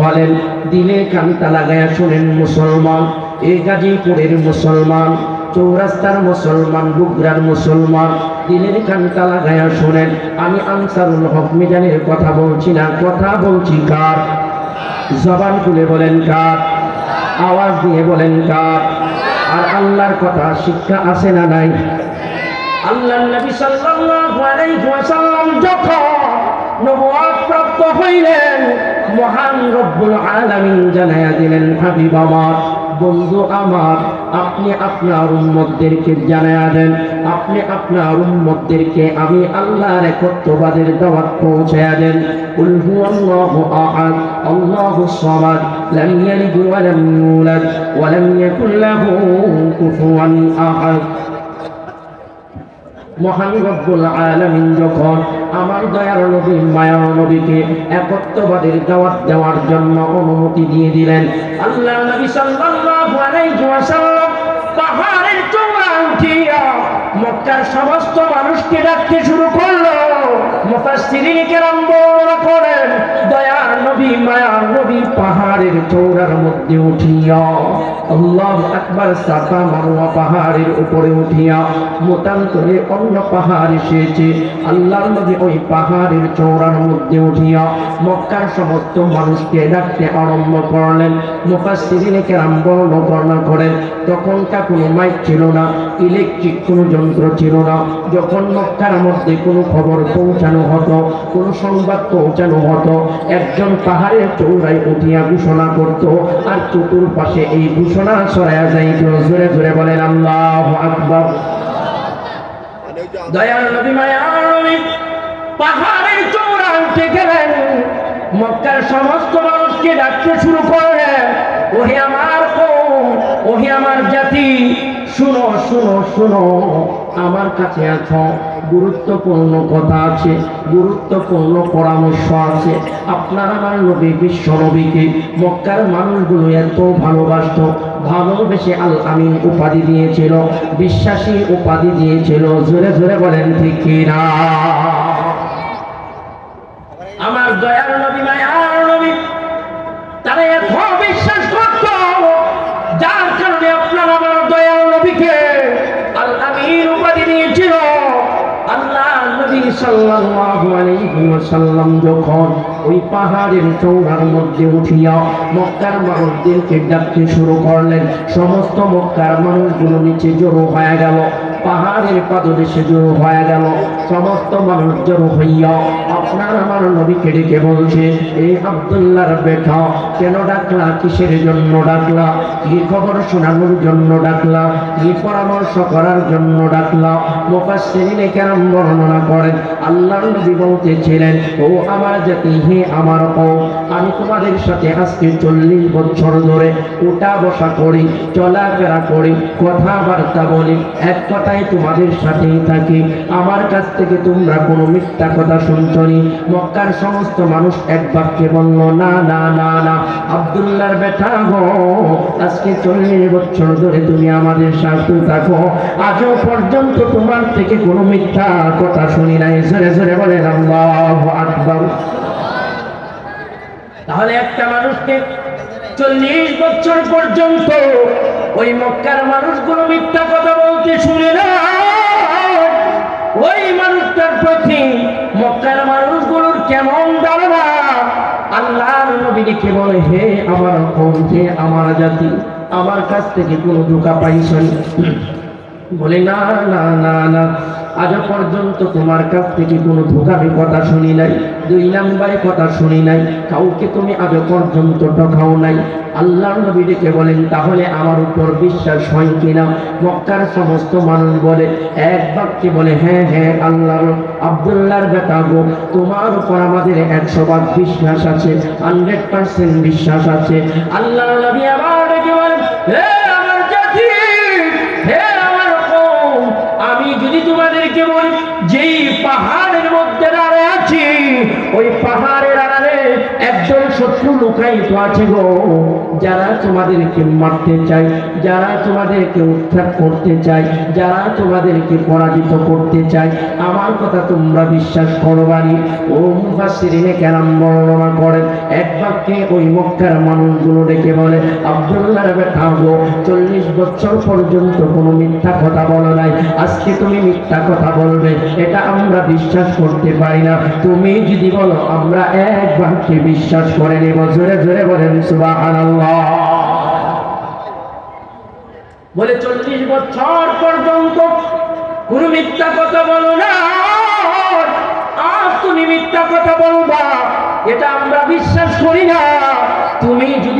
হলেন দিলে কান্তা শুনেন মুসলমান এই গাজীপুরের মুসলমান, চৌরাস্তার মুসলমান বুগরার মুসলমান, দিনের কান্তা লাগায়া শুনেন। আমি আনসারুল হক মিজানের কথা বলছি না, কথা বলছি কার? জবান খুলে বলেন কার? আওয়াজ দিয়ে বলেন কার? আর আল্লাহর কথা শিক্ষা আছে না নাই? আল্লাহ নবী সাল্লাল্লাহু আলাইহি ওয়াসাল্লাম যখন নবুয়ত প্রাপ্ত হইলেন। মহান রব্বুল আলামিন জানায়া দিলেন, হাবিব আমার, বন্ধু আমার, আপনি আপনার উম্মতদেরকে জানায়া দেন, আপনি আপনার উম্মতদেরকে আমি আল্লাহর একত্ববাদের দাওয়াত পৌঁছায়া দেন। হুয়াল্লাহু আহাদ আল্লাহুস সামাদ, লাম ইয়ালিদ ওয়া লাম ইউলাদ, ওয়া লাম ইয়াকুল লাহু কুফুয়ান আহাদ। মহান রব্বুল যখন আমার দয়ার নবী, মায়ার নবীকে একত্ববাদের দাওয়াত দেওয়ার জন্য অনুমতি দিয়ে দিলেন আল্লাহ নবী সাল্লাল্লাহু আলাইহি ওয়াসাল্লাম পাহাড়ের চূড়া উঠিয়া মক্কার সমস্ত মানুষকে ডাকতে শুরু করল। মুফাসসিরিন কেরাম বর্ণনা করেন মায়ার পাহাড়ের চূড়ার মধ্যে উঠিয়া, আল্লাহ আকবার সাফা মারওয়া পাহাড়ের উপরে উঠিয়া, মতান্তরে অন্য পাহাড় এসেছে। আল্লাহর নবী ওই পাহাড়ের চৌড়ার মধ্যে উঠিয়া মক্কার সমস্ত মানুষকে ডাকতে আরম্ভ করলেন। মুফাসসিরিনে কেরাম বর্ণনা করেন তখনকার কোনো মাইক ছিল না, ইলেকট্রিক কোনো যন্ত্র ছিল না। যখন মক্কার মধ্যে কোনো খবর পৌঁছানো হতো, কোনো সংবাদ পৌঁছানো হতো, একজন পাহাড়ের চৌড়ায় উঠিয়া ঘোষণা করত, আর চতুর্পাশে এই ঘোষণা ছড়ায়া যাইত। জোরে জোরে বলেন, আল্লাহ আকবর। দয়াল নবী মায়ার পাহাড়ের চূড়া উঠে গেলেন মক্কার সমস্ত মানুষকে ডাকতে শুরু করলেন। ওহে আমার কৌম, ওহে আমার জাতি, শুনো শুনো শুনো, আমার কাছে আছো। গুরুত্বপূর্ণ কথা আছে, গুরুত্বপূর্ণ পরামর্শ আছে। আপনার আমার নবী, বিশ্ব নবীকে, মক্কার মানুষগুলো এত ভালোবাসত, ভালোবেসে আল আমিন উপাধি দিয়েছিল, বিশ্বাসী উপাধি দিয়েছিল। জোরে জোরে বলেন, ঠিক কিনা আমার দয়ার নবী, মায়ার নবী, তারা এত সাল্লাল্লাহু আলাইহি ওয়াসাল্লাম যখন ওই পাহাড়ের চৌড়ার মধ্যে উঠিয়া মক্কার মানুষদেরকে ডাকতে শুরু করলেন, সমস্ত মক্কার মানুষগুলো নিচে জড়ো হয়ে গেল। পাহাড়ের পাদদেশে জড়ো হয়ে গেল। সমস্ত মানুষ জড়ো হইয়া আপনার আমার নবীকে ডেকে বলছে এই আব্দুল্লাহর বেটা কেন ডাকলা? কিসের জন্য ডাকলা? কি খবর শোনানোর জন্য ডাকলা? কি পরামর্শ করার জন্য ডাকলা? মুফাসসিরিনে কেরাম বর্ণনা করেন, আল্লাহর নবী বলতেছিলেন, ও আমার জাতি, হে আমার ও আমি তোমাদের সাথে আজকে চল্লিশ বছর ধরে উঠা বসা করি, চলাফেরা করি, কথাবার্তা বলি, এক কথায় তোমাদের সাথেই থাকি। আমার কাছ থেকে তোমরা কোনো মিথ্যা কথা শুনছনি মক্কার সমস্ত মানুষ এক বাক্যে বলল, না না না না, আব্দুল্লাহর বেটা গো, আজকে চল্লিশ বছর ধরে তুমি আমাদের সাথে থাকো। আজও পর্যন্ত তোমার থেকে কোনো মিথ্যা কথা শুনি নাই। জোরে জোরে বলেন, আল্লাহু আকবার। তাহলে একটা মানুষকে চল্লিশ বছর পর্যন্ত ওই মক্কার মানুষগুলো মিথ্যা কথা বলতে শুনে না। ওই মানুষটার প্রতি মক্কার মানুষগুলোর কেমন ধারণা? আল্লাহ নবী লিখে বলে, হে আমার কৌম, হে আমার জাতি, আমার কাছ থেকে কোনো ধোকা পাইছেন বলে, না না না না। আজ পর্যন্ত তোমার কাছ থেকে কোনো ধোকাবি কথা শুনি নাই, দুই নাম্বারে কথা শুনি নাই, কাউকে তুমি আজ পর্যন্ত ঠকাও নাই। আল্লাহর নবী ডেকে বলেন, তাহলে আমার উপর বিশ্বাস হয় কিনা মক্কার সমস্ত মানুষ বলে, এক বাক্যে বলে হ্যাঁ হ্যাঁ আল্লাহর, আবদুল্লাহর বেটা গো, তোমার উপর আমাদের একশো ভাগ বিশ্বাস আছে হান্ড্রেড পার্সেন্ট বিশ্বাস আছে। আল্লাহর নবী আবার ডেকে বলেন শত্রু লুকায়িত আছে গো। যারা তোমাদেরকে মারতে চায়, যারা তোমাদেরকে উদ্ধার করতে চায়, যারা তোমাদেরকে পরাজিত করতে চায়, আমার কথা তোমরা বিশ্বাস করো করবানি ও মুফাসসিরিনে কেরাম বর্ণনা করেন, এক বাক্যে ওই মক্কার মানুষগুলো ডেকে বলে, আব্দুল্লাহ বেটা গো, চল্লিশ বছর পর্যন্ত কোনো মিথ্যা কথা বলো নাই। আজকে তুমি মিথ্যা কথা বলবে, এটা আমরা বিশ্বাস করতে পারি না। তুমি যদি বলো, আমরা এক বাক্যে বিশ্বাস করে নেব। জোরে জোরে জোরে বলেন বলে, চল্লিশ বছর পর্যন্ত গুরু মিথ্যা কথা বলো না। আর তুমি মিথ্যা কথা বলবা, এটা আমরা বিশ্বাস করি না। তুমি যদি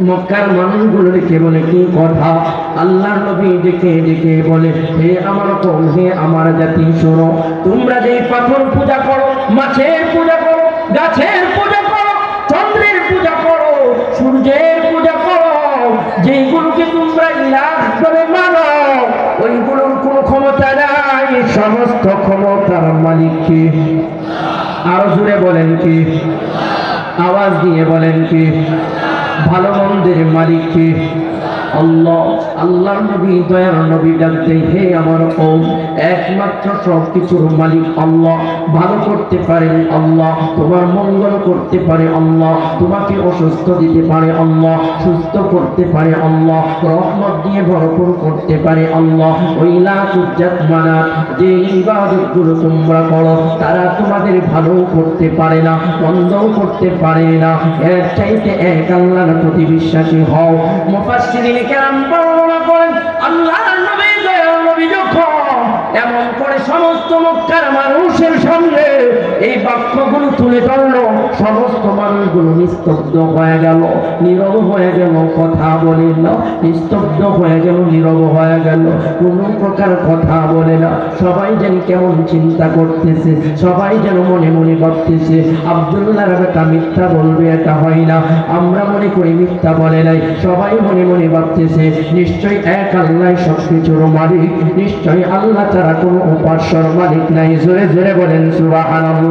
মক্কার মানুষগুলো ডেকে বলে, কি কথা? আল্লাহ নবী ডেকে ডেকে বলে, হে আমার কম, হে আমার জাতি, শোনো, তোমরা যে পাথর পূজা করো, মাছের পূজা করো, গাছের পূজা করো, চন্দ্রের পূজা করো, সূর্যের পূজা করো যেগুলোকে তোমরা ইলাহ করে মানো, ওইগুলোর কোনো ক্ষমতা নাই, সমস্ত ক্ষমতার মালিক কি? আরও জুড়ে বলেন কি? আওয়াজ দিয়ে বলেন কি? ভালো মন্দের মালিক কে আল্লাহ নবী, দয়ার নবী ডাকতে হে আমার কম একমাত্র সব কিছুর মালিক আল্লাহ। ভালো করতে পারেন আল্লাহ, তোমার মঙ্গল করতে পারে আল্লাহ, তোমাকে অসুস্থ দিতে পারে আল্লাহ, সুস্থ করতে পারে আল্লাহ, রহমত দিয়ে ভরপুর করতে পারে আল্লাহ। ওই লাকুজ্জাত মানা, যে ইবাদতগুলো তোমরা করো, তারা তোমাদের ভালো করতে পারে না বন্ধও করতে পারে না। এর চাইতে এক আল্লাহর প্রতি বিশ্বাসী হও। মুফাসসিরিনে কেরাম বর্ণনা করেন আল্লাহ যখন এমন করে সমস্ত মক্কার মানুষের সামনে এই বাক্যগুলো তুলে ধরলো, সমস্ত মানুষগুলো নিস্তব্ধ হয়ে গেল, নীরব হয়ে গেল, কথা বলে না, নিস্তব্ধ হয়ে গেল, নীরব হয়ে গেল, কোনো প্রকার কথা বলে না। সবাই যেন কেমন চিন্তা করতেছে, সবাই যেন মনে মনে ভাবতেছে, আব্দুল্লাহ বেটা মিথ্যা বলবে, এটা হয় না। আমরা মনে করি মিথ্যা বলে নাই, সবাই মনে মনে ভাবতেছে নিশ্চয়ই এক আল্লাহ সব কিছুর মালিক নিশ্চয়ই আল্লাহ ছাড়া কোনো উপাস্যর মালিক নাই। জোরে জোরে বলেন, সুবহানাল্লাহ।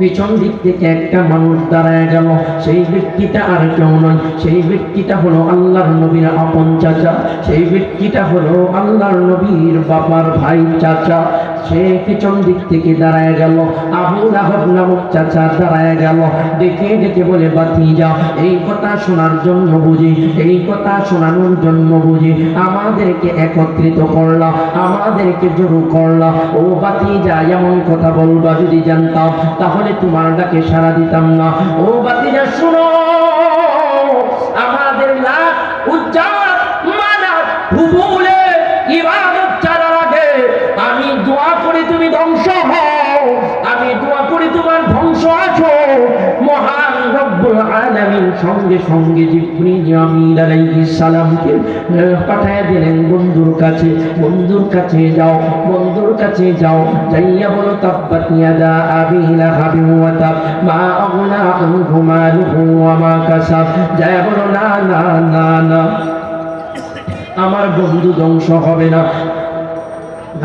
পিছন দিক থেকে একটা মানুষ দাঁড়ায় গেল। সেই ব্যক্তিটা আর কেউ নয়। সেই ব্যক্তিটা হলো আল্লাহর নবীর আপন চাচা। সেই ব্যক্তিটা হলো আল্লাহর নবীর বাবার ভাই চাচা। সে পিছন দিক থেকে দাঁড়ায় গেল। আবু লাহব নামক চাচা দাঁড়ায় গেল। দেখে দেখে বলে বাতি যাও এই কথা শোনার জন্য বুঝি, এই কথা শোনানোর জন্য বুঝি, আমাদেরকে একত্রিত করলা, আমাদেরকে জড়ো করলা। ও বাতি যা এমন কথা বলবা যদি জানতাম, তাহলে তোমার ডাকে সারা দিতাম না। ও বাতি যা শুনো, আমাদের লাখ উজ্জাত মানাত হুবুলে ইবাদত সঙ্গে সঙ্গে দিলেন। বন্ধুর কাছে বন্ধুর কাছে যাও, বন্ধুর কাছে যাও। বলো মা বলো, না না না না। আমার বন্ধু ধ্বংস হবে না।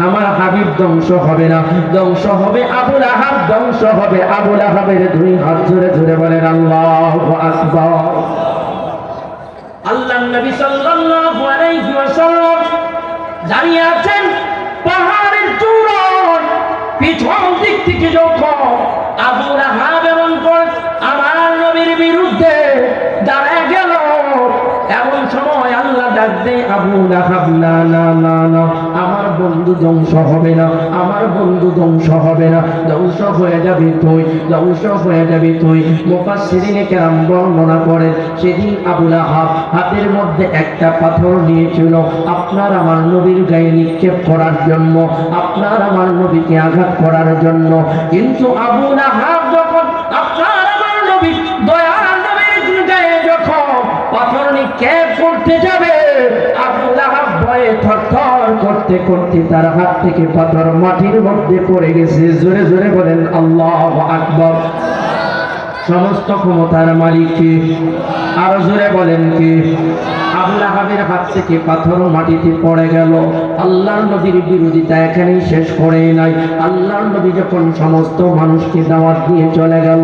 আমার হাবিব ধ্বংস হবে না। ধ্বংস হবে, আবুল আহাব ধ্বংস হবে। আবুল আহাবের দুই হাত ধরে ধরে বলেন, আল্লাহ আকবার। আল্লাহ নবী সাল্লাল্লাহু আলাইহি ওয়াসাল্লাম দাঁড়িয়ে আছেন পাহাড়ের চূড়ায় পিছন দিক থেকে যখন আবু লাহাব এমন করে আমার নবীর বিরুদ্ধে দাঁড়ায় গেল আবু লাহাব আমার বন্ধু ধ্বংস হবে না, আমার বন্ধু ধ্বংস হবে না। ধ্বংস হয়ে যাবে তুই, ধ্বংস হয়ে যাবে তুই। মুফাসসিরিনে কেরাম বর্ণনা সেদিন আবুল আহাব হাতের মধ্যে একটা পাথর নিয়েছিল, আপনার আমার নবীর গায়ে নিক্ষেপ করার জন্য, আপনার আমার নবীকে আঘাত করার জন্য। কিন্তু আবুল আহাব করতে যাবে। আবুল আহাব ভয়ে থরথর করতে করতে তার হাত থেকে পাথর মাটির মধ্যে পড়ে গেছে। জোরে জোরে বলেন, আল্লাহ আকবর। সমস্ত ক্ষমতার মালিক কে? আরও জোরে বলেন কি? আবুল হাত থেকে পাথর মাটিতে পড়ে গেল। আল্লাহর নবীর বিরোধিতা এখানেই শেষ করে নাই। আল্লাহর নবী যখন সমস্ত মানুষকে দাওয়াত দিয়ে চলে গেল,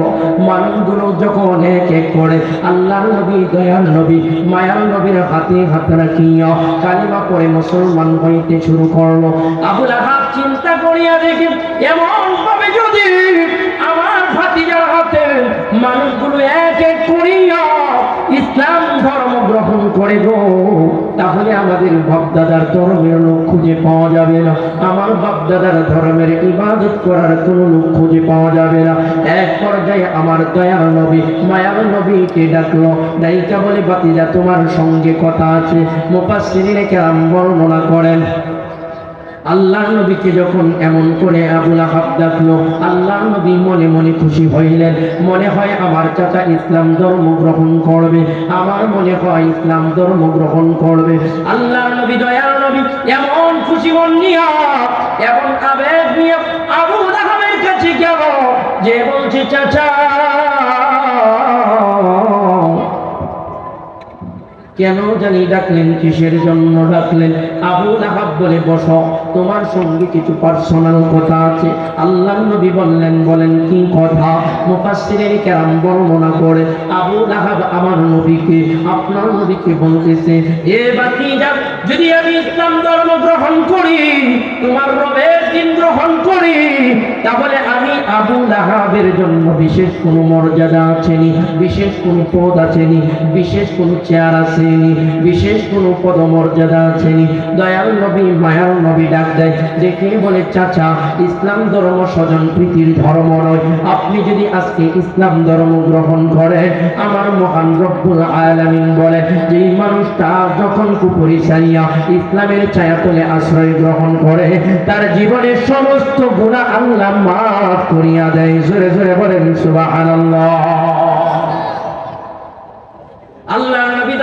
মানুষগুলো যখন এক এক করে, আল্লাহর নবী, দয়াল নবী, মায়ার নবীর হাতে হাত রাখিয়া কালিমা মুসলমান হইতে শুরু করল। আবুল আহাব চিন্তা করিয়া দেখে এমন ভাবে যদি আমার ভাতিজার হাতে মানুষগুলো এক এক করিয়া গ্রহণ করে গো, তাহলে আমাদের বাপদাদার ধর্মের লোক খুঁজে পাওয়া যাবে না। আমার বাপদাদার ধর্মের ইবাদত করার কোনো লোক খুঁজে পাওয়া যাবে না। এক পর্যায়ে আমার দয়ার নবী, মায়ার নবীকে ডাকলো। নায়িকা বলে, বাতিজা, তোমার সঙ্গে কথা আছে। মোপাশ্রী কেরাম বর্ণনা করেন আল্লাহ নবীকে যখন এমন করে আবুল আহাব ডাকলো, আল্লাহ নবী মনে মনে খুশি হইলেন। মনে হয় আমার চাচা ইসলাম ধর্ম গ্রহণ করবে। আমার মনে হয় ইসলাম ধর্ম গ্রহণ করবে। আল্লাহ নবী, দয়াল নবী, এমন খুশি মন নিয়া, এমন আবেগ নিয়ে আবুল আহাবের কাছে গেল যে বলছে, চাচা কেন জানি ডাকলেন, কিসের জন্য ডাকলেন? আবু নাহাব বলে, বস, তোমার সঙ্গে কিছু পার্সোনাল কথা আছে। আল্লাহ নবী বললেন, বলেন, কি কথা? মুফাসসিরের কেরাম বর্ণনা করে, আবু নাহাব আমার নবীকে, আপনার নবীকে বলতেছে, এ বাকি যাক যদি আমি ইসলাম ধর্ম গ্রহণ করি, তোমার রবের দিন গ্রহণ করি, তাহলে আমি আবু আহাবের জন্য বিশেষ কোনো মর্যাদা আছেনি, বিশেষ কোনো পদ আছেনি, বিশেষ কোনো চেয়ার আসেনি বিশেষ কোনো পদমর্যাদা আছেনি। দয়াল নবী, মায়াল নবী ডাক দেয় দেখে বলে, চাচা, ইসলাম ধর্ম স্বজন প্রীতির ধর্ম নয়। আপনি যদি আজকে ইসলাম ধর্ম গ্রহণ করেন, আমার মহান রব্বুল আলামিন বলে যে মানুষটা যখন কুপুরি ছাড়িয়া ইসলামের ছায়াতলে আশ্রয় গ্রহণ করে, তার জীবনের সমস্ত গুণা আল্লাহ মাফ করিয়া দেয়। জোরে জোরে বলেন, সুবহানাল্লাহ। আল্লাহ নবী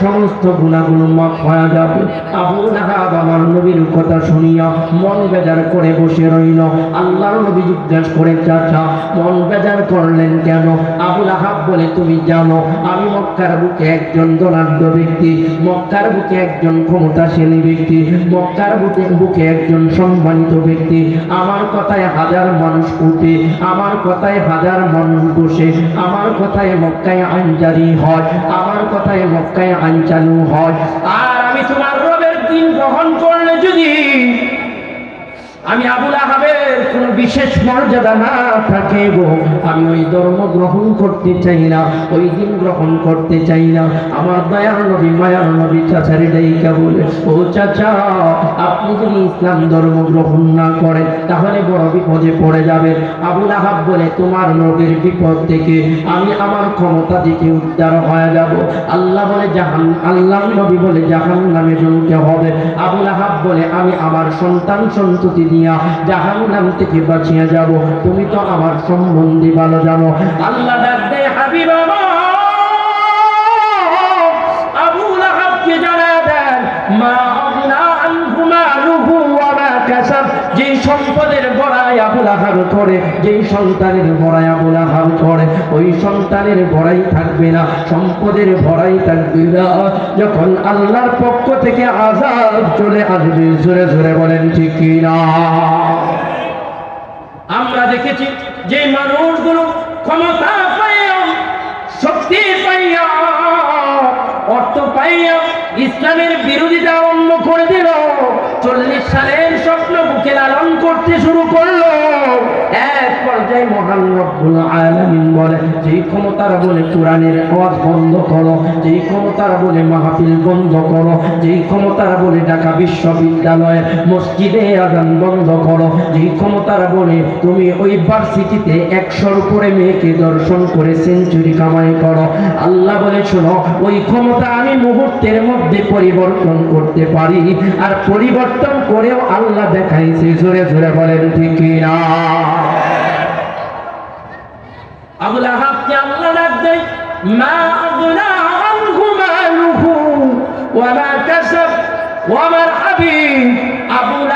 সমস্ত গুণাগুলো মাফ হয়ে যাবে। আবু লাহাব আমার নবীর কথা শুনিয়া মন বেজার করে বসে রইল। আল্লাহর নবী জিজ্ঞাসা করে, চাচা, মন বেজার করলেন কেন? আবু লাহাব বলে, তুমি জানো, আমি মক্কার বুকে একজন ধনাঢ্য ব্যক্তি। মক্কার বুকে একজন ক্ষমতাশালী ব্যক্তি। মক্কার বুকে বুকে একজন সম্মানিত ব্যক্তি। আমার কথায় হাজার মানুষ উঠে, আমার কথায় হাজার মানুষ বসে, আমার কথায় মক্কায় আইন জারি হয়, আমার কথায় মক্কায় আইন হয় আর আমি তোমার রবের দিন গ্রহণ করলে যদি আমি আবুল আহাবের কোনো বিশেষ মর্যাদা না থাকে গো। আমি ওই ধর্ম গ্রহণ করতে চাই না, ওই দিন গ্রহণ করতে চাই না। আমার দয়ার নবী, মায়ার নবী চাচারি ডাইকা বলে, ও চাচা, আপনি যদি ইসলাম ধর্ম গ্রহণ না করেন, তাহলে বড় বিপদে পড়ে যাবে আবুল আহাব বলে, তোমার নবীর বিপদ থেকে আমি আমার ক্ষমতা থেকে উদ্ধার হয়ে যাব। আল্লাহ বলে, জাহান, আল্লাহ নবী বলে জাহান নামে জ্বলতে হবে। আবুল আহাব বলে, আমি আমার সন্তান সন্ততি দিয়া জাহান নাম থেকে বাঁচিয়ে যাব। তুমি তো আমার সম্বন্ধে ভালো জানো। আল্লাহ হাবিব। বড়াই আবু লাহাব করে যেই সন্তানের বড়াই আবু লাহাব করে ওই সন্তানের বড়াই থাকবে না, সম্পদের বড়াই থাকবে না। যখন আল্লাহর পক্ষ থেকে চলে আসবে, জোরে জোরে বলেন ঠিক কি না আমরা দেখেছি যে মানুষগুলো ক্ষমতা পাইয়া, শক্তি পাইয়া, অর্থ পাইয়া ইসলামের বিরোধিতা আরম্ভ করে দিল। চল্লিশ সালের স্বপ্ন বুকে লালন করতে শুরু করল। মহান রব্বুল আলামিন বলে, যেই ক্ষমতার বলে কোরআনের আওয়াজ বন্ধ করো, যেই ক্ষমতার বলে মাহফিল বন্ধ করো, যেই ক্ষমতার বলে ঢাকা বিশ্ববিদ্যালয়ে মসজিদে আজান বন্ধ করো, যেই ক্ষমতার বলে তুমি ওই ভার্সিটিতে একশোর উপরে মেয়েকে দর্শন করে সেঞ্চুরি কামাই করো। আল্লাহ বলে, শোনো, ওই ক্ষমতা আমি মুহূর্তের মধ্যে পরিবর্তন করতে পারি, আর পরিবর্তন করেও আল্লাহ দেখাইছে, জোরে জোরে বলেন, ঠিক না আবুল আহাবকে আল্লাহ ডাক দেয় মা আগনা আনহু মালুহু ওয়া মা কাসাব ওয়া মার হাবিব আবুল আহাবকে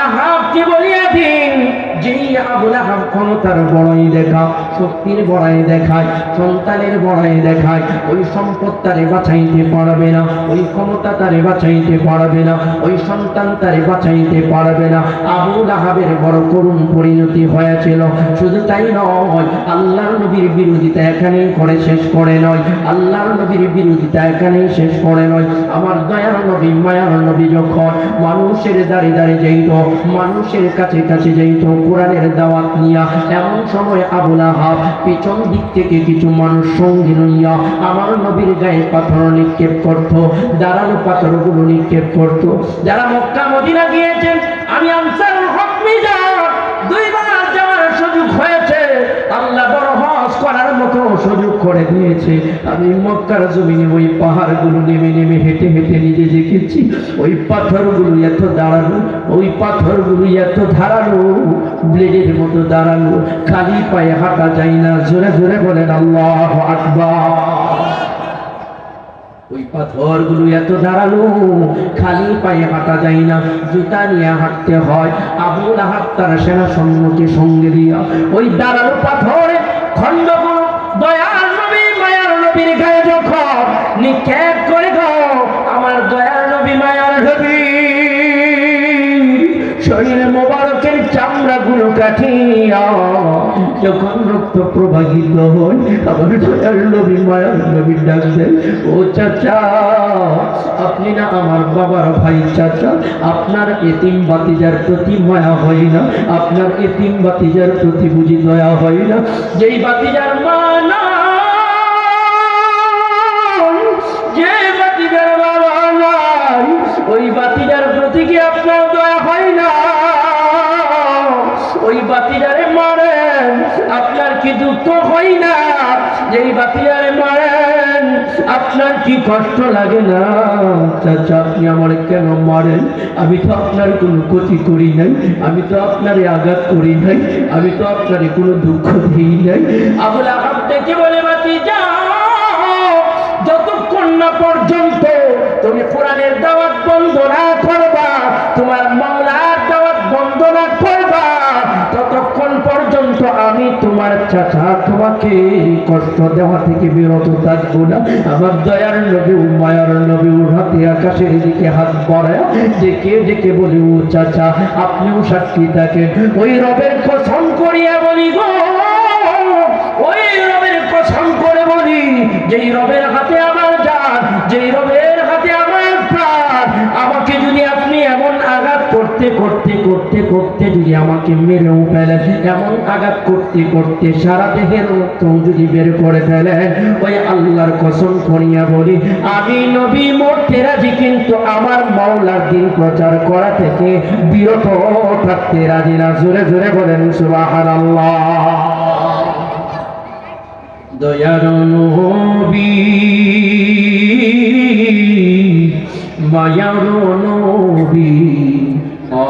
বলিয়া দিন ক্ষমতার বড়াই দেখা শক্তির বড়াই দেখায়, সন্তানের বড়াই দেখায়, ওই সম্পদ তারে বাঁচাইতে পারবে না, ওই ক্ষমতা তারে বাঁচাইতে পারবে না, ওই সন্তান তারে বাঁচাইতে পারবে না। আবুল আহাবের বড় করুণ পরিণতি হয়েছিল, শুধু তাই নয়, আল্লাহর নবীর বিরোধিতা এখানেই করে শেষ করে নয়, আল্লাহর নবীর বিরোধিতা এখানেই শেষ করে নয়। আমার দয়ার নবী, মায়ার নবী যখন মানুষের দাঁড়িয়ে দাঁড়িয়ে যাইত, মানুষের কাছে কাছে যাইত, কোরআনের দাওয়াত নিয়া, এমন সময় আবুল আহাব পিছন দিক থেকে কিছু মানুষ সঙ্গী লইয়া আমার নবীর গায়ে পাথর নিক্ষেপ করত দাঁড়ানো পাথরগুলো নিক্ষেপ করত। যারা মক্কা, মদিনা গিয়েছেন, আমি আনসারুল করে দিয়েছে। আমি মক্কার জমিনে ওই পাহাড়গুলো নেমে নেমে হেঁটে হেঁটে নিজে দেখেছি। ওই পাথরগুলো এত দাঁড়ানো, ওই পাথরগুলো এত ধারালো, ব্লেডের মতো দাঁড়ানো। খালি পায়ে হাঁটা যায় না, জোরে জোরে বলেন, আল্লাহ আকবার। ওই পাথরগুলো এত দাঁড়াল খালি পায়ে হাঁটা যায় না, জুতা নিয়ে হাঁটতে হয়। আবুল আহাব তার সেনা সৈন্যকে সঙ্গে দিয়া ওই দাঁড়াল পাথরে খণ্ডগুলো করে দাও আমার নবী, মায়ার নবী। মোবারকের চামড়াগুলো কাটিয়া যখন রক্ত প্রবাহিত আমার দয়ার নবী, মায়ার নবী ও চাচা, আপনি না আমার বাবার ভাই চাচা? আপনার এতিম বাতিজার প্রতি মায়া হয় না, আপনার এতিম বাতিজার প্রতি বুঝি দয়া হয় না। যেই বাতিজার মা না কি হয় না। যেই বাতিজারে মারেন, আপনার কি কষ্ট লাগে না? চাচা, আপনি আমার কেন মারেন? আমি তো আপনার কোনো ক্ষতি করি নাই, আমি তো আপনারে আঘাত করি নাই, আমি তো আপনারে কোনো দুঃখ দিই নাই। আবুল আহাব ডেকে বলে, বাতি যাও, যতক্ষণ না পর্যন্ত তুমি কোরআনের দাওয়াত বন্ধ না করবা, তোমার মাওলার দাওয়াত বন্ধ না করবা, ততক্ষণ পর্যন্ত আমি তোমার চাচা কষ্ট দেওয়া থেকে বিরত থাকব না। আমার দয়ার নবী, মায়ার নবী আকাশের দিকে হাত বাড়ায় বলি, ও চাচা, আপনিও সাক্ষী থাকেন। ওই রবের কসম করিয়া বলি গো, ওই রবের কসম করে বলি, যেই রবের হাতে করতে করতে করতে করতে যদি আমাকে মেরেও ফেলেন এমন আঘাত করতে করতে সারা দেহের রক্ত যদি বের করে ফেলেন ওই আল্লাহর কসম করিয়া বলি, আমি নবী মরতে রাজি, কিন্তু আমার মাওলার দিন প্রচার করা থেকে বিরত থাকতে রাজি না। জোরে জোরে বলেন, সুবহানাল্লাহ। দয়ার নবী, মায়ার নবী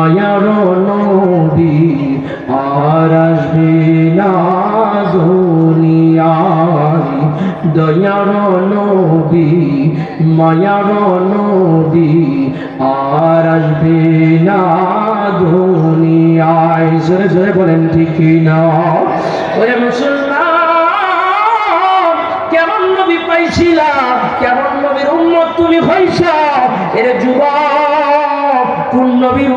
মায়ার নদী, আর আসবে দুনিয়ায়। দয়ার নদী, মায়ার নদী, আর আসবে না দুনিয়ায়। জোরে জোরে বলেন, ঠিক না ওরে মুসলমান, কেমন নবী পাইছিলা? কেমন নবীর উম্মত তুমি হইছ এর যুবক, কোন নবীর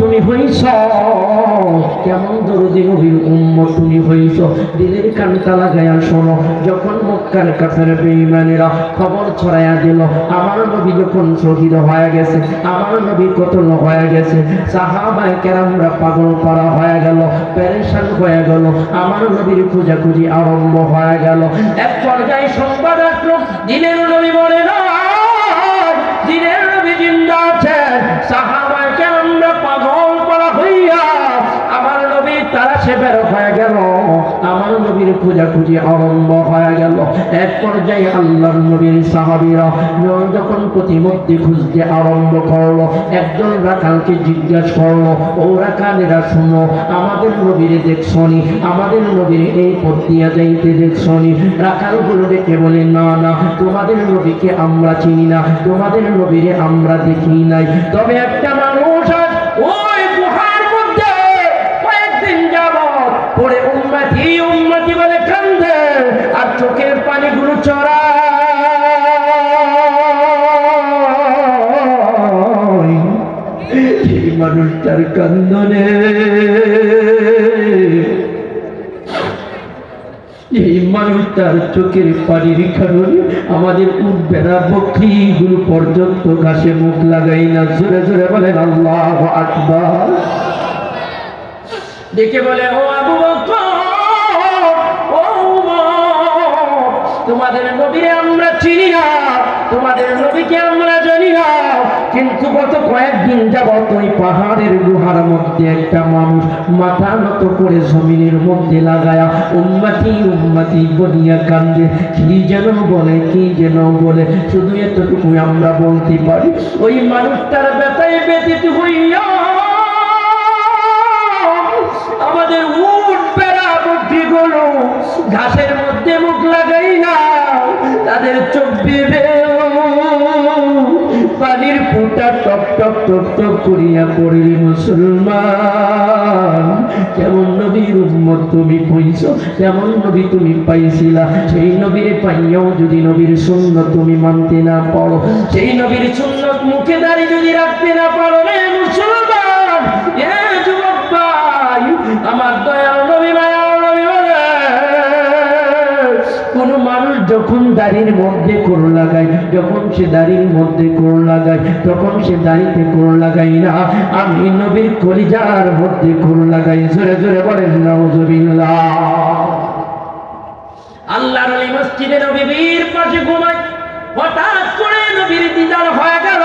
তুমি হইছ? কেমন দরদি নবীর উম্মত তুমি হইছ? দিলের কানটা লাগাইয়া শোনো, যখন মক্কার কাফের বেঈমানেরা খবর ছড়াইয়া দিল, আমার নবী যখন শহীদ হয়ে গেছে, আমার নবী কতল হয়ে গেছে, সাহাবায়ে কেরামরা পাগল পারা হয়ে গেল, পেরেশান হয়ে গেল, আমার নবীর খোঁজাখুঁজি আরম্ভ হয়ে গেল। এক পর্যায়ে সংবাদ আসলো দিনের নবী বলে না। সে বের হয়ে গেল। আমার নবীর খোঁজাখুঁজি আরম্ভ হয়ে গেল। এক পর্যায়ে আল্লাহর নবীর সাহাবিরা যখন প্রতিমূর্তি খুঁজতে আরম্ভ করল, একজন রাখালকে জিজ্ঞাসা করল, ও রাখালেরা, শুনো, আমাদের নবীরে দেখছনি, আমাদের নবীর এই পথ যাইতে দেখছনি। রাখালগুলো দেখে বলে, না না, তোমাদের নবীকে আমরা চিনি না, তোমাদের নবীরে আমরা দেখি নাই। তবে একটা মানুষ সেই মানুষটার কান্দনে। এই মানুষটার চোখের পানির আমাদের উঠবে না বকরিগুলো পর্যন্ত ঘাসে মুখ লাগাই না। জোরে জোরে বলেন, আল্লাহ দেখে বলে, ও আবু ও তোমাদের নবীরে আমরা চিনি না তোমাদের নবীকে আমরা জানি না কিন্তু গত কয়েকদিন যাবত ওই পাহাড়ের গুহার মধ্যে একটা মানুষ মাথা নত করে জমিনের মধ্যে লাগায়া, উম্মাতি উম্মাতি বলিয়া কান্দে। কি যেন বলে, কি যেন বলে, শুধু এতটুকু আমরা বলতে পারি। ওই মানুষটার ব্যথায় ব্যতীত হইয়া আমাদের উট বেড়া বকরিগুলো ঘাসের মধ্যে মুখ লাগাই না টপ করিয়া পড়িল মুসলমান। কেমন নবীর উম্মত তুমি পইছ কেমন নবী তুমি পাইছিলা। সেই নবীর পাইয়াও যদি নবীর সুন্নত তুমি মানতে না পারো, সেই নবীর সুন্নত মুখে দাঁড়িয়ে যদি রাখতে না পারো রে মুসলমান। যখন দাড়ির মধ্যে কোর লাগায় যখন সে দাড়ির মধ্যে কোর লাগায় তখন সে দাড়িতে কোর লাগাই না। আমি নবীর কলিজার মধ্যে কোর লাগাই। জোরে জোরে বলেন, নাউজুবিল্লাহ। আল্লাহর ওই মসজিদে নবীর পাশে ঘুমায়। হঠাৎ করে নবীর দিদার হয়ে গেল।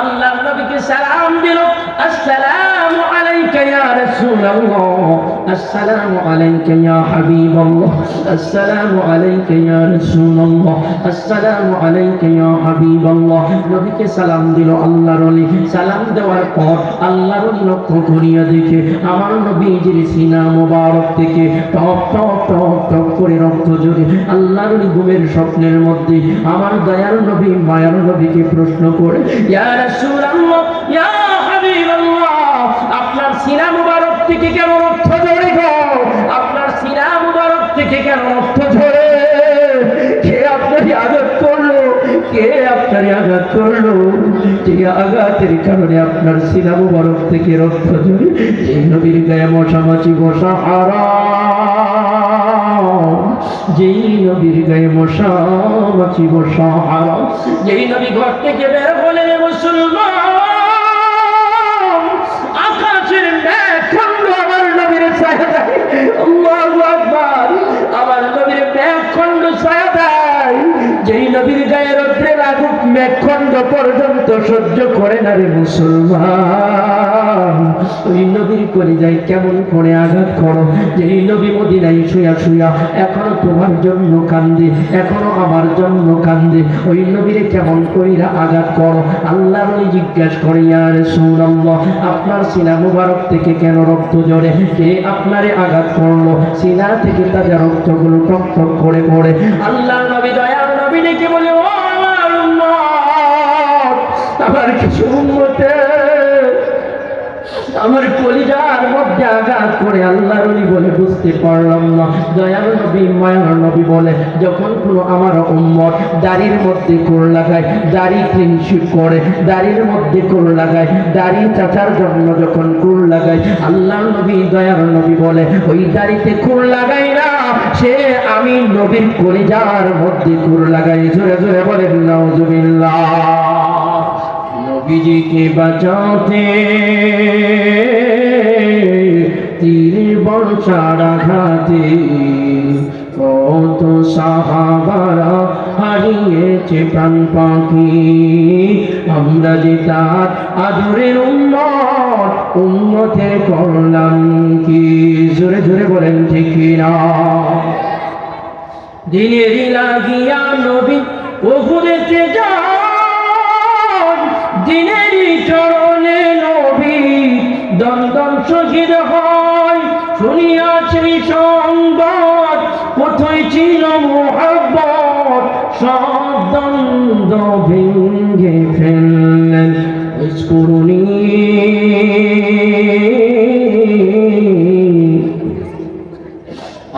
আল্লাহর নবীকে সালাম দিল। আসসালামু আলাইকা ইয়া রাসূলুল্লাহ আসসালামু আলাইকা ইয়া হাবিবাল্লাহ আসসালামু আলাইকা ইয়া রাসূলুল্লাহ আসসালামু আলাইকা ইয়া হাবিবাল্লাহ নবীকে সালাম দিল আল্লাহর ওলি। সালাম দেওয়ার পর আল্লাহর ওলি লক্ষ্য করিয়া দেখে আমার নবীজির সিনা মোবারক থেকে টপ টপ টপ টপ করে রক্ত জড়ে আল্লাহর ওলি ঘুমের স্বপ্নের মধ্যে আমার দয়ার নবী, মায়ার নবীকে প্রশ্ন করে, ইয়া রাসূলুল্লাহ, ইয়া হাবিবাল্লাহ আপনার সিনা মোবারক থেকে কেন রক্ত ঝরে গো? আপনার সিনা মোবারক থেকে কেন রক্ত ঝরে? কে আপনারই আঘাত করল? কে আপনার আঘাত করল? যে আঘাতের কারণে আপনার সিনা মুবারক থেকে রক্ত ঝরে সেই নবীর গায়ে মশামাছি বসা হারাম। যেই নবীর গায়ে মশামাছি বসা হারাম। যেই নবী ঘর থেকে বের হলে মুসলমান যেই নবীর গায়ে রৌদ্রে লাগুক খণ্ড পর্যন্ত সহ্য করে না রে মুসলমান। ওই নবীর করে যাই কেমন করে আঘাত করো? যে নবী মদিনাই শুয়া শুয়া এখনও তোমার জন্য কান্দে, এখনও আমার জন্য কান্দে, ওই নবীরে কেমন কইরা আঘাত করো? আল্লাহ বলি জিজ্ঞাসা করি আর সুনাল্লাহ আপনার সিনা মুবারক থেকে কেন রক্ত জড়ে কে আপনারে আঘাত করল? সিনা থেকে তাজা রক্তগুলো টক টক করে পড়ে। আল্লাহ নবী, দয়াল নবী ডেকে আমার কিছু উম্মতে আমার কলিজার মধ্যে আঘাত করে আল্লাহ রলি বলে বুঝতে পারলাম না। দয়াল নবী, মায়ার নবী বলে, যখন কোনো আমার উম্মত দাড়ির মধ্যে কোর লাগায়, দাড়ি ক্লিনশিপ করে, দাড়ির মধ্যে কোর লাগায়, দাড়ি চাচার জন্য যখন কোর লাগায় আল্লাহ নবী, দয়ার নবী বলে, ওই দাড়িতে কোর লাগাই না, সে আমি নবীর কলিজার মধ্যে কোর লাগাই। জোরে জোরে বলেন, নাউজুবিল্লাহ। নবীজিকে বাঁচাতে তীর বর্ষার আঘাতে কত সাহাবারা হারিয়েছে প্রাণ পাখি। আমরা যে তার আদরের উন্মত উন্মতের করলাম কি? জোরে জোরে বলেন ঠিক না দিনের লাগিয়া নবী ওহুদেতে যান দিনের চরণে নবী দন্দন শহীদ হয়। শুনিয়াছি সংবাদ, কোথায় ছিল মোহাব্বত? সব দ্বন্দ্ব ভেঙ্গে ফেললেন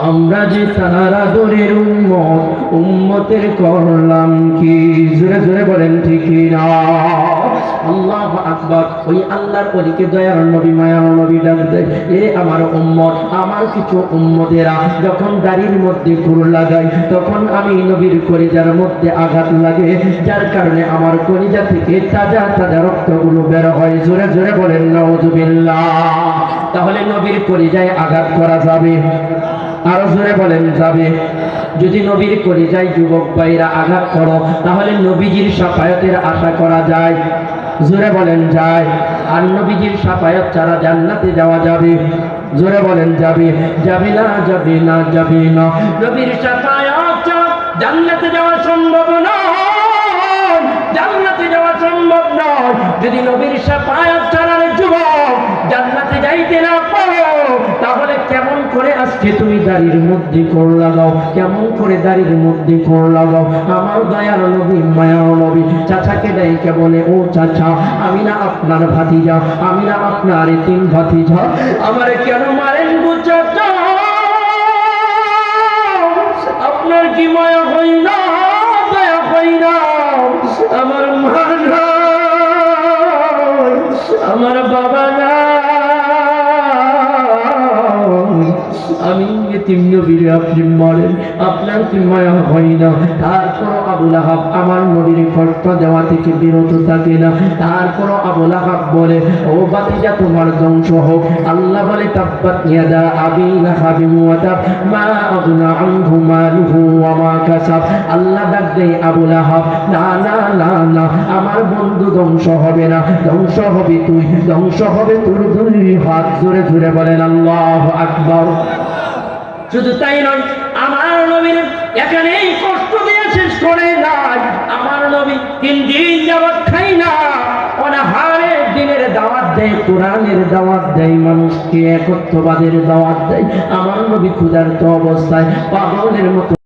আমরা যে তার আদরের উম্মত, উম্মতের করলাম কি? জোরে জোরে বলেন ঠিক না আল্লাহ আকবার। ওই আল্লাহর অলিকে দয়ার নবী, মায়ার নবী ডাক এ আমার উম্মত, আমার কিছু উম্মতেরা যখন গাড়ির মধ্যে কুর লাগাই তখন আমি নবীর কলিজার মধ্যে আঘাত লাগে, যার কারণে আমার কলিজা থেকে তাজা তাজা রক্তগুলো বের হয়। জোরে জোরে বলেন নওজুবিল্লাহ তাহলে নবীর কলিজায় আঘাত করা যাবে? আরও জোরে বলেন, যাবে। যদি নবীর করে যায় যুবক ভাইরা আঘাত করো, তাহলে নবীজির সাফায়তের আশা করা যায়। জোরে বলেন যায়। আর নবীজির সাফায়ত ছাড়া জান্নাতে যাওয়া যাবে। জোরে বলেন যাবে। যাবে না যাবে না যাবে না। নবীর সাফায়ত ছাড়া জান্নাতে যাওয়া সম্ভব না জান্নাতে যাওয়া সম্ভব নয়। যদি নবীর সাফায়াত ছাড়া যুবক জান্নাতে যাইতে না পারো তাহলে কেমন করে আজকে তুমি দাড়ির মধ্যে কর লাগাও, কেমন করে দাড়ির মধ্যে কর লাগাও? আমার দয়াল নবী মায়ার নবী, চাচাকে ডাইকে বলে, ও চাচা, আমি না আপনার ভাতিজা, আমি না আপনার তিন ভাতিজা। আমারে কেন মারেন আপনার কি মায়া হই না? দয়া হই না? আমার মা আমার বাবা না আমি এতিম নবীরে আপনি মারেন আপনার কি মায়া হয় না? তারপর আবুল আহাব আমার নবীর কষ্ট দেওয়া থেকে বিরত থাকে না। তারপর আবুল আহাব বলে, ও বাতিজা, তোমার ধ্বংস হোক। আল্লাহ বলে, তাব্বাত ইয়াদা আবি লাহাবি ওয়াতাব মা আগনা আনহু মালুহু ওয়া মা কাসাব। আল্লাহ ডাক দেয় আবুল আহাব না না না না, আমার বন্ধু ধ্বংস হবে না। ধ্বংস হবে তুই, ধ্বংস হবে তোর দুই হাত। জোরে জোরে বলেন, আল্লাহ আকবার। শুধু তাই নয়, আমার নবীর এখানেই কষ্ট দিয়ে শেষ করে নাই। আমার নবী তিন দিন যাবৎ খাই না দিনের দাওয়াত দেয় দাওয়াত দেয়, মানুষকে একত্রবাদের দাওয়াত দেয়। আমার নবী ক্ষুধার্ত অবস্থায় পাগলের মতো